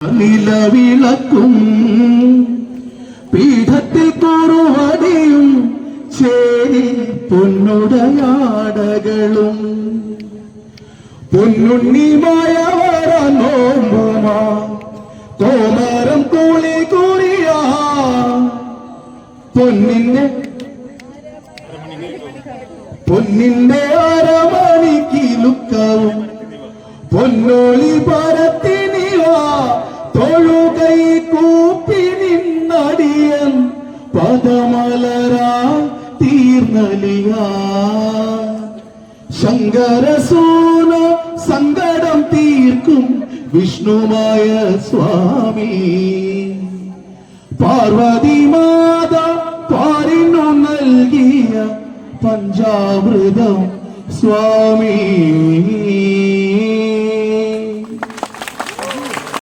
നിലവിളക്കും പീഠത്തിൽ കുറുവടിയും ചേരി പൊന്നുടയാടകളും. പൊന്നുണ്ണിമായ നോമ്പുമാ കോമാരം കൂളി കൂറിയ. പൊന്നിന്റെ പൊന്നിന്റെ അരമണിക്കിലുക്കവും പൊന്നോളി പരത്തിനിവാ നിന്നടിയൻ പദമലരാ തീർന്നലിയ ശങ്കരസൂന സങ്കടം തീർക്കും വിഷ്ണുമായ സ്വാമി പാർവതി മാത പാരിനു നൽകിയ പഞ്ചാമൃതം സ്വാമി